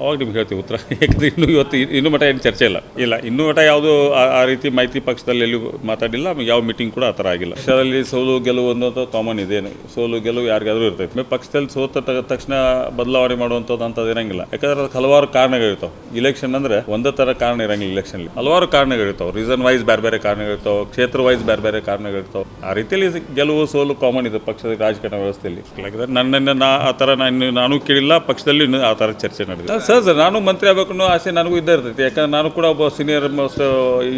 ಅವಾಗ ನಿಮ್ಗೆ ಹೇಳ್ತೀವಿ ಉತ್ತರ. ಯಾಕಂದ್ರೆ ಇನ್ನೂ ಇವತ್ತು ಇನ್ನೂ ಮಟ್ಟ ಏನು ಚರ್ಚೆ ಇಲ್ಲ. ಇಲ್ಲ, ಇನ್ನೂ ಮಟ್ಟ ಯಾವುದು ಆ- ರೀತಿ ಮೈತ್ರಿ ಪಕ್ಷದಲ್ಲಿ ಎಲ್ಲೂ ಮಾತಾಡಿಲ್ಲ ಯಾವ ಮೀಟಿಂಗ್ ಕೂಡ ಆ ಥರ ಆಗಿಲ್ಲ. ಪಕ್ಷದಲ್ಲಿ ಸೋಲು ಗೆಲುವು ಅನ್ನೋದು ಕಾಮನ್ ಇದೆ. ಸೋಲು ಗೆಲುವು ಯಾರಿಗಾದರೂ ಇರ್ತೈತೆ. ಪಕ್ಷದಲ್ಲಿ ಸೋತ ತಕ್ಷಣ ಬದಲಾವಣೆ ಮಾಡುವಂಥದ್ದು ಅಂತದ್ದು ಇರಂಗಿಲ್ಲ. ಯಾಕಂದ್ರೆ ಅದಕ್ಕೆ ಹಲವಾರು ಕಾರಣಗಳಿರ್ತಾವೆ ಇಲೆಕ್ಷನ್ ಅಂದರೆ ಒಂದೇ ಥರ ಕಾರಣ ಇರಂಗಿಲ್ಲ ಇಲೆಕ್ಷನ್ಲಿ ಹಲವಾರು ಕಾರಣಗಳಿರ್ತಾವೆ ರೀಸನ್ ವೈಸ್ ಬೇರೆ ಬೇರೆ ಕಾರಣಗಳಿರ್ತಾವೆ ಕ್ಷೇತ್ರ ವೈಸ್ ಬೇರೆ ಬೇರೆ ಕಾರಣಗಳಿರ್ತಾವೆ ಆ ರೀತಿಯಲ್ಲಿ ಗೆಲುವು, ಸೋಲು ಕಾಮನ್ ಇದೆ ಪಕ್ಷದ ರಾಜಕಾರಣ ವ್ಯವಸ್ಥೆಯಲ್ಲಿ. ಯಾಕಂದರೆ ನನ್ನನ್ನು ನಾ ಆ ಥರ ನಾನು ನಾನು ಕೇಳಿಲ್ಲ. ಪಕ್ಷದಲ್ಲಿ ಆ ಥರ ಚರ್ಚೆ ನಡೆದಿದೆ. ಸರ್ ನಾನು ಮಂತ್ರಿ ಆಗಬೇಕು ಅನ್ನೋ ಆಸೆ ನನಗೂ ಇದ್ದೇ ಇರ್ತೈತಿ. ಯಾಕಂದ್ರೆ ನಾನು ಕೂಡ ಒಬ್ಬ ಸೀನಿಯರ್ ಮೋಸ್ಟ್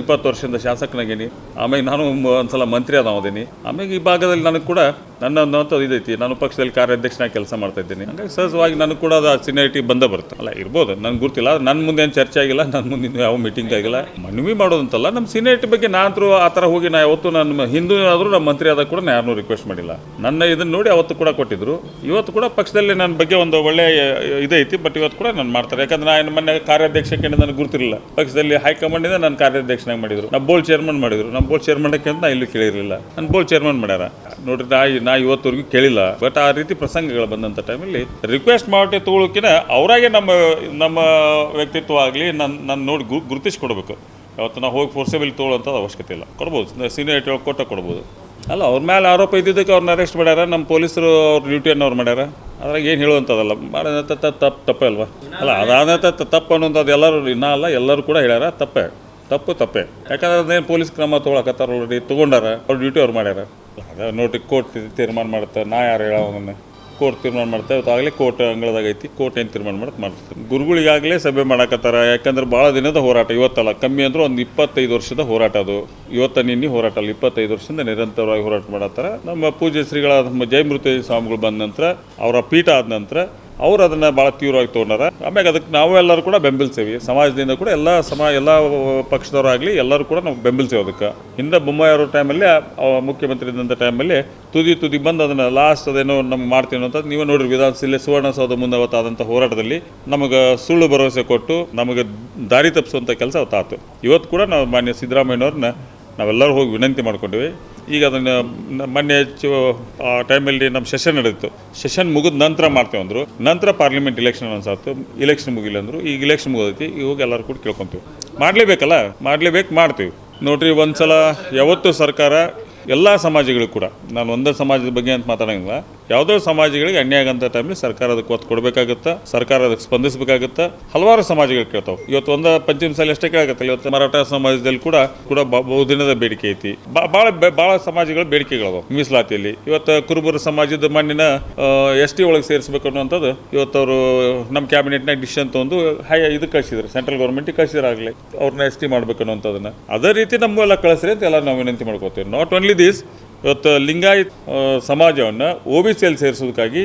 ಇಪ್ಪತ್ತು ವರ್ಷದಿಂದ ಶಾಸಕನಾಗೇನಿ. ಆಮೇಲೆ ನಾನು ಒಂದ್ಸಲ ಮಂತ್ರಿ ಅದಾವದೀನಿ ಆಮೇಲೆ ಈ ಭಾಗದಲ್ಲಿ ನನಗೆ ಕೂಡ ನನ್ನ ಅಂತ ಇದೈತಿ. ನಾನು ಪಕ್ಷದಲ್ಲಿ ಕಾರ್ಯಾಧ್ಯಕ್ಷನಾಗಿ ಕೆಲಸ ಮಾಡ್ತಾ ಇದ್ದೀನಿ. ಹಂಗಾಗಿ ಸಹಜವಾಗಿ ನನಗೆ ಕೂಡ ಅದು ಸೀನಿಯರಿಟಿ ಬಂದೇ ಬರುತ್ತೆ. ಅಲ್ಲ, ಇರ್ಬೋದು. ನನ್ಗೆ ಗೊತ್ತಿಲ್ಲ. ನನ್ನ ಮುಂದೆ ಏನು ಚರ್ಚೆ ಆಗಿಲ್ಲ ನನ್ನ ಮುಂದೆ ಯಾವ ಮೀಟಿಂಗ್ ಆಗಿಲ್ಲ. ಮನವಿ ಮಾಡೋದಂತಲ್ಲ ನಮ್ಮ ಸೀನಿಯರಿಟಿ ಬಗ್ಗೆ ನಾನು ಆ ಥರ ಹೋಗಿ ನಾ ಯಾವತ್ತು ನನ್ನ ಹಿಂದೂ ಆದರೂ ನಮ್ಮ ಮಂತ್ರಿ ಆದಾಗ ಕೂಡ ನಾನು ಯಾರನ್ನೂ ರಿಕ್ವೆಸ್ಟ್ ಮಾಡಿಲ್ಲ. ನನ್ನ ಇದನ್ನ ನೋಡಿ ಅವತ್ತು ಕೂಡ ಕೊಟ್ಟಿದ್ರು. ಇವತ್ತು ಕೂಡ ಪಕ್ಷದಲ್ಲಿ ನನ್ನ ಬಗ್ಗೆ ಒಂದು ಒಳ್ಳೆ, ಇದೈತಿ. ಬಟ್ ಇವತ್ತು ಕೂಡ ನಾನು ಮಾಡ್ತಾರೆ. ಯಾಕಂದ್ರೆ ನಾನು ಮೊನ್ನೆ ಕಾರ್ಯಾಧ್ಯಕ್ಷಕ್ಕೆ ನನಗೆ ಗುರುತಿರಲಿಲ್ಲ. ಪಕ್ಷದಲ್ಲಿ ಹೈಕಮಾಂಡಿಂದ ನಾನು ಕಾರ್ಯಾಧ್ಯಕ್ಷನಾಗಿ ಮಾಡಿದ್ರು. ನಮ್ಮ ಬೋರ್ಡ್ ಚೇರ್ಮನ್ ಮಾಡಿದ್ರು. ನಮ್ಮ ಬೋರ್ಡ್ ಚೇರ್ಮನ್ಕ್ಕೆ ಅಂತ ನಾ ಇಲ್ಲಿ ಕೇಳಿರಲಿಲ್ಲ. ನನ್ನ ಬೋರ್ಡ್ ಚೇರ್ಮನ್ ಮಾಡ್ಯಾರ. ನೋಡ್ರಿ, ನಾ ನಾ ಇವತ್ತವರೆಗೂ ಕೇಳಿಲ್ಲ. ಬಟ್ ಆ ರೀತಿ ಪ್ರಸಂಗಗಳು ಬಂದಂಥ ಟೈಮಲ್ಲಿ ರಿಕ್ವೆಸ್ಟ್ ಮಾಡಿ ತಗೊಳ್ಳೋಕಿನ ಅವರಾಗೆ ನಮ್ಮ ನಮ್ಮ ವ್ಯಕ್ತಿತ್ವ ಆಗಲಿ ನನ್ನ ನಾನು ನೋಡಿ ಗುರುತಿಸ್ಕೊಡ್ಬೇಕು. ಯಾವತ್ತು ನಾವು ಹೋಗಿ ಫೋರ್ಸೇಬಲ್ ತೊಗೊಳ್ಳೋಂಥದ್ದು ಅವಶ್ಯಕತೆ ಇಲ್ಲ. ಕೊಡ್ಬೋದು. ಸೀನಿಯರ್ ಕೊಟ್ಟ ಕೊಡ್ಬೋದು. ಅಲ್ಲ, ಅವ್ರ ಮೇಲೆ ಆರೋಪ ಇದ್ದಿದ್ದಕ್ಕೆ ಅವ್ರನ್ನ ಅರೆಸ್ಟ್ ಮಾಡ್ಯಾರ? ನಮ್ಮ ಪೊಲೀಸರು ಅವ್ರ ಡ್ಯೂಟಿಯನ್ನು ಅವ್ರು ಮಾಡ್ಯಾರ? ಅದ್ರಾಗ ಏನು ಹೇಳುವಂಥದ್ದಲ್ಲ ತ ತಪ್ಪು, ತಪ್ಪೇ ಅಲ್ವಾ? ಅಲ್ಲ ಅದಾದ ತಪ್ಪು ಅನ್ನೋಂಥದ್ದು ಎಲ್ಲರೂ ಇನ್ನೂ ಅಲ್ಲ, ಎಲ್ಲರೂ ಕೂಡ ಹೇಳ್ಯಾರ, ತಪ್ಪೇ, ತಪ್ಪು, ತಪ್ಪೇ. ಯಾಕಂದ್ರೆ ಅದೇನು ಪೊಲೀಸ್ ಕ್ರಮ ತೊಗೊಳಕತ್ತಾರ ಆಲ್ರೆಡಿ ತೊಗೊಂಡಾರ, ಅವ್ರ ಡ್ಯೂಟಿ ಅವ್ರು ಮಾಡ್ಯಾರ. ಅದ ನೋಡಿ ಕೋರ್ಟ್ ತೀರ್ಮಾನ ಮಾಡುತ್ತೆ, ನಾ ಯಾರು ಹೇಳೋವನ್ನ ಕೋರ್ಟ್ ತೀರ್ಮಾನ ಮಾಡ್ತಾ ಇವತ್ತಾಗಲೇ ಕೋರ್ಟ್ ಅಂಗಳದಾಗ ಐತಿ, ಕೋರ್ಟ್ ಏನು ತೀರ್ಮಾನ ಮಾಡಕ್ಕೆ ಮಾಡ್ತಾರೆ ಗುರುಗಳಿಗಾಗಲೇ ಸಭೆ ಮಾಡಕತ್ತಾರ, ಯಾಕಂದ್ರೆ ಭಾಳ ದಿನದ ಹೋರಾಟ ಇವತ್ತಲ್ಲ. ಕಮ್ಮಿ ಅಂದ್ರೆ ಒಂದು ಇಪ್ಪತ್ತೈದು ವರ್ಷದ ಹೋರಾಟ ಅದು. ಇವತ್ತ ನಿನ್ನೆ ಹೋರಾಟ ಅಲ್ಲ, ಇಪ್ಪತ್ತೈದು ವರ್ಷದಿಂದ ನಿರಂತರವಾಗಿ ಹೋರಾಟ ಮಾಡತ್ತಾರ. ನಮ್ಮ ಪೂಜ್ಯ ಶ್ರೀಗಳ ನಮ್ಮ ಜಯಮೃತಿ ಸ್ವಾಮಿಗಳು ಬಂದ ನಂತರ, ಅವರ ಪೀಠ ಆದ ನಂತರ ಅವ್ರು ಅದನ್ನ ಭಾಳ ತೀವ್ರವಾಗಿ ತೊಗೊಂಡಾರ. ಆಮ್ಯಾಗ ಅದಕ್ಕೆ ನಾವು ಎಲ್ಲರೂ ಕೂಡ ಬೆಂಬಲಿಸೇವಿ ಸಮಾಜದಿಂದ ಕೂಡ ಎಲ್ಲ ಸಮಾ, ಎಲ್ಲ ಪಕ್ಷದವರಾಗಲಿ ಎಲ್ಲರೂ ಕೂಡ ನಾವು ಬೆಂಬಲಿಸೇವೆ ಅದಕ್ಕೆ. ಹಿಂದೆ ಬೊಮ್ಮಾಯಿ ಅವರ ಟೈಮಲ್ಲಿ ಮುಖ್ಯಮಂತ್ರಿ ಇದ್ದಂಥ ಟೈಮಲ್ಲಿ ತುದಿ ತುದಿ ಬಂದು ಅದನ್ನು ಲಾಸ್ಟ್ ಅದೇನೋ ನಮ್ಗೆ ಮಾಡ್ತೀವಿ ಅಂತ ನೀವು ನೋಡಿರಿ. ವಿಧಾನಸಭೆ ಸುವರ್ಣಸೌಧ ಮುಂದೆ ಅವತ್ತಾದಂಥ ಹೋರಾಟದಲ್ಲಿ ನಮಗೆ ಸುಳ್ಳು ಭರವಸೆ ಕೊಟ್ಟು ನಮಗೆ ದಾರಿ ತಪ್ಪಿಸುವಂಥ ಕೆಲಸ ಅವತ್ತಾತು ಇವತ್ತು ಕೂಡ ನಾವು ಮಾನ್ಯ ಸಿದ್ದರಾಮಯ್ಯನವ್ರನ್ನ ನಾವೆಲ್ಲರೂ ಹೋಗಿ ವಿನಂತಿ ಮಾಡ್ಕೊಂಡಿವಿ. ಈಗ ಅದನ್ನು ಮೊನ್ನೆ ಹೆಚ್ಚು ಆ ಟೈಮಲ್ಲಿ ನಮ್ಮ ಸೆಷನ್ ನಡೆದಿತ್ತು. ಸೆಷನ್ ಮುಗಿದ ನಂತರ ಮಾಡ್ತೇವೆ ಅಂದರು. ನಂತರ ಪಾರ್ಲಿಮೆಂಟ್ ಇಲೆಕ್ಷನ್ ಅನ್ಸಾತು ಇಲೆಕ್ಷನ್ ಮುಗಿಲ್ಲ ಅಂದರು. ಈಗ ಇಲೆಕ್ಷನ್ ಮುಗಿದೈತಿ. ಇವಾಗ ಎಲ್ಲರೂ ಕೂಡ ಕೇಳ್ಕೊತೀವಿ. ಮಾಡಲೇಬೇಕಲ್ಲ? ಮಾಡಲೇಬೇಕು, ಮಾಡ್ತೀವಿ. ನೋಡ್ರಿ, ಒಂದ್ಸಲ ಯಾವತ್ತು ಸರ್ಕಾರ ಎಲ್ಲ ಸಮಾಜಗಳು ಕೂಡ. ನಾನು ಒಂದೇ ಸಮಾಜದ ಬಗ್ಗೆ ಅಂತ ಮಾತಾಡೋಂಗಿಲ್ಲ. ಯಾವುದೋ ಸಮಾಜಗಳಿಗೆ ಅನ್ಯಾಯ ಆಗಂತ ಟೈಮಲ್ಲಿ ಸರ್ಕಾರ ಅದಕ್ಕೆ ಒತ್ತು ಕೊಡಬೇಕಾಗುತ್ತೆ, ಸರ್ಕಾರ ಅದಕ್ಕೆ ಸ್ಪಂದಿಸಬೇಕಾಗುತ್ತೆ, ಹಲವಾರು ಸಮಾಜಗಳು ಕೇಳ್ತಾವೆ. ಇವತ್ತು ಒಂದು ಪಂಚಮ ಸಾಲ ಅಷ್ಟೇ ಕೇಳಾಗತ್ತಲ್ಲ ಇವತ್ತು ಮರಾಠ ಸಮಾಜದಲ್ಲಿ ಕೂಡ ಕೂಡ ಬಹುದಿನದ ಬೇಡಿಕೆ ಐತಿ. ಭಾಳ ಭಾಳ ಸಮಾಜಗಳ ಬೇಡಿಕೆಗಳವ ಮೀಸಲಾತಿಯಲ್ಲಿ. ಇವತ್ತು ಕುರುಬರ ಸಮಾಜದ ಮಣ್ಣಿನ ಎಸ್ ಟಿ ಒಳಗೆ ಸೇರಿಸಬೇಕು ಅನ್ನುವಂಥದ್ದು ಇವತ್ತು ಅವರು, ನಮ್ಮ ಕ್ಯಾಬಿನೆಟ್ನಾಗ ಡಿಸಿಷನ್ ತೊಗೊಂಡು ಹೈ ಇದು ಕಳಿಸಿದ್ರು. ಸೆಂಟ್ರಲ್ ಗೌರ್ಮೆಂಟಿಗೆ ಕಳಿಸಿದ್ರಾಗಲಿ ಅವ್ರನ್ನ ಎಸ್ ಟಿ ಮಾಡ್ಬೇಕು ಅನ್ನೋಂಥದ್ದನ್ನ ಅದೇ ರೀತಿ ನಮ್ಮೆಲ್ಲ ಕಳಿಸ್ರಿ ಅಂತ ಎಲ್ಲ ನಾವು ವಿನಂತಿ ಮಾಡ್ಕೋತೀವಿ. ನಾಟ್ ಓನ್ಲಿ ದಿಸ್ ಇವತ್ತು ಲಿಂಗಾಯತ್ ಸಮಾಜವನ್ನು ಒ ಬಿ ಸಿಯಲ್ಲಿ ಸೇರಿಸೋದಕ್ಕಾಗಿ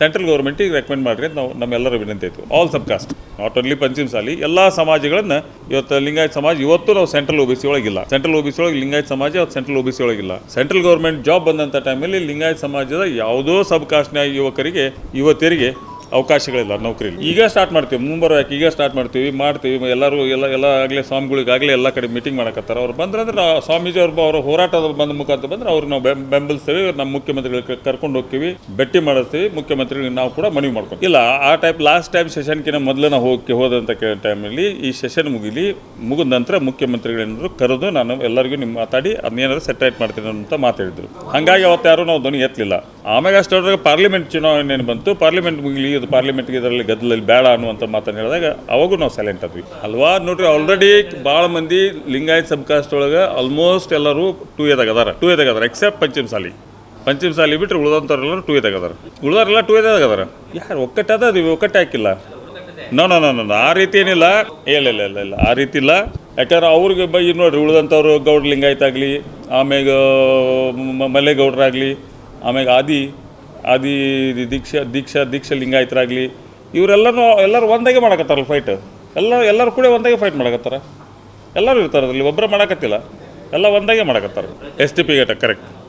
ಸೆಂಟ್ರಲ್ ಗೌರ್ಮೆಂಟಿಗೆ ರೆಕಮೆಂಡ್ ಮಾಡಿರಿ ಅಂತ ನಾವು ನಮ್ಮೆಲ್ಲರ ವಿನಂತಿ ಆಯಿತು all sub caste not only Panchamasali ಎಲ್ಲ ಸಮಾಜಗಳನ್ನು ಇವತ್ತು ಲಿಂಗಾಯತ್ ಸಮಾಜ ಇವತ್ತು ನಾವು ಸೆಂಟ್ರಲ್ ಒ ಬಿ ಸಿ ಒಳಗಿಲ್ಲ. ಸೆಂಟ್ರಲ್ ಒ ಬಿ ಸಿ ಒಳಗೆ ಲಿಂಗಾಯತ್ ಸಮಾಜ ಅವತ್ತು ಸೆಂಟ್ರಲ್ ಒ ಬಿ ಸಿ ಒಳಗಿಲ್ಲ. ಸೆಂಟ್ರಲ್ ಗೌರ್ಮೆಂಟ್ ಜಾಬ್ ಬಂದಂಥ ಟೈಮಲ್ಲಿ ಲಿಂಗಾಯತ್ ಸಮಾಜದ ಯಾವುದೋ ಸಬ್ ಕಾಸ್ಟ್ನ ಯುವಕರಿಗೆ, ಯುವತಿಯರಿಗೆ ಅವಕಾಶಗಳಿಲ್ಲ ನೌಕರಿ ಈಗ ಸ್ಟಾರ್ಟ್ ಮಾಡ್ತೀವಿ ಮುಂಬರಕ್ಕೆ ಈಗ ಸ್ಟಾರ್ಟ್ ಮಾಡ್ತೀವಿ ಮಾಡ್ತೀವಿ, ಎಲ್ಲರೂ ಎಲ್ಲ ಎಲ್ಲ ಆಗಲೇ ಸ್ವಾಮಿಗಳಿಗಾಗಲೇ ಎಲ್ಲ ಕಡೆ ಮೀಟಿಂಗ್ ಮಾಡಕತ್ತಾರ. ಅವ್ರು ಬಂದ್ರೆ ಅಂದ್ರೆ ನಾವು ಸ್ವಾಮೀಜಿ ಅವ್ರು ಅವ್ರ ಹೋರಾಟದ ಬಂದ ಮುಖಾಂತರ ಬಂದ್ರೆ ಅವ್ರು ನಾವು ಬೆಂಬಲಿಸ್ತೀವಿ ನಮ್ಮ ಮುಖ್ಯಮಂತ್ರಿಗಳಿಗೆ ಕರ್ಕೊಂಡು ಹೋಗ್ತೀವಿ, ಭೇಟಿ ಮಾಡಿಸ್ತೀವಿ, ಮುಖ್ಯಮಂತ್ರಿಗಳಿಗೆ ನಾವು ಕೂಡ ಮನವಿ ಮಾಡ್ಕೊಂಡು ಇಲ್ಲ, ಆ ಟೈಪ್ ಲಾಸ್ಟ್ ಟೈಮ್ ಸೆಷನ್ಕಿನ ಮೊದಲು ನಾವು ಹೋಗಿ ಹೋದಂಥ ಟೈಮಲ್ಲಿ ಈ ಸೆಷನ್ ಮುಗಿಲಿ, ಮುಗಿದ ನಂತರ ಮುಖ್ಯಮಂತ್ರಿಗಳೇನಾದ್ರು ಕರೆದು ನಾನು ಎಲ್ಲರಿಗೂ ನಿಮ್ಮ ಮಾತಾಡಿ ಅದನ್ನೇನಾದ್ರು ಸೆಟ್ರೈಟ್ ಮಾಡ್ತೀನಿ ಅಂತ ಮಾತಾಡಿದ್ರು ಹಾಗಾಗಿ ಅವತ್ತು ಯಾರು ನಾವು ಧ್ವನಿ ಎತ್ತಲಿಲ್ಲ. ಆಮೇಲೆ ಅಷ್ಟೊಳಗೆ ಪಾರ್ಲಿಮೆಂಟ್ ಚುನಾವಣೆ ಬಂತು? ಪಾರ್ಲಿಮೆಂಟ್ ಮುಗಿಲಿ ಇದು ಪಾರ್ಲಿಮೆಂಟ್ಗೆ ಇದರಲ್ಲಿ ಗದ್ದಲಲ್ಲಿ ಬೇಡ ಅನ್ನುವಂಥ ಮಾತನ್ನು ಹೇಳಿದಾಗ ಅವಾಗೂ ನಾವು ಸೈಲೆಂಟ್ ಆದ್ವಿ. ಹಲವಾರು ನೋಡ್ರಿ ಆಲ್ರೆಡಿ ಭಾಳ ಮಂದಿ ಲಿಂಗಾಯತ್ ಸಬ್ ಒಳಗೆ ಆಲ್ಮೋಸ್ಟ್ ಎಲ್ಲರೂ ಟೂ ಎದಾಗ ಅದಾರ. ಟೂ ಎದಾಗ ಅದಾರ ಎಕ್ಸೆಪ್ಟ್ ಪಂಚಮ ಸಾಲಿ ಪಂಚಮ ಸಾಲಿ ಬಿಟ್ಟರೆ ಉಳಿದಂಥವ್ರೆಲ್ಲರೂ ಟೂ ಎದಾಗ ಅದಾರ. ಉಳಿದವರೆಲ್ಲ ಟೂ ಎದಾಗ ಅದಾರ. ಯಾರು ಒಕ್ಕಟ್ಟದ ಅದು ಒಕ್ಕಟ್ಟೆ ಹಾಕಿಲ್ಲ. ನೋ ನೋ ನೋ ಆ ರೀತಿ ಏನಿಲ್ಲ. ಇಲ್ಲ ಇಲ್ಲ ಇಲ್ಲ ಇಲ್ಲ. ಆ ರೀತಿ ಇಲ್ಲ. ಯಾಕಂದ್ರೆ ಅವ್ರಿಗೆ ಬೈ ನೋಡ್ರಿ ಉಳಿದಂಥವ್ರು ಗೌಡ ಲಿಂಗಾಯತ್ ಆಗಲಿ, ಆಮ್ಯಾಗ ಮ- ಆಮೇಲೆ ಆದಿ ಆದಿ ದೀಕ್ಷಾ ದೀಕ್ಷಾ ದೀಕ್ಷಾ ಲಿಂಗಾಯತರಾಗಲಿ ಇವರೆಲ್ಲರೂ ಎಲ್ಲರೂ ಒಂದಾಗೆ ಮಾಡಕತ್ತಾರಲ್ಲ ಫೈಟ್ ಎಲ್ಲ ಎಲ್ಲರೂ ಕೂಡ ಒಂದಾಗೆ ಫೈಟ್ ಮಾಡಕತ್ತಾರ. ಎಲ್ಲರೂ ಇರ್ತಾರೆ ಅದರಲ್ಲಿ ಒಬ್ಬರೇ ಮಾಡಕತ್ತಿಲ್ಲ. ಎಲ್ಲ ಒಂದಾಗೆ ಮಾಡಕತ್ತಾರ. ಎಸ್ ಟಿ ಪಿ ಗೇಟ ಕರೆಕ್ಟ್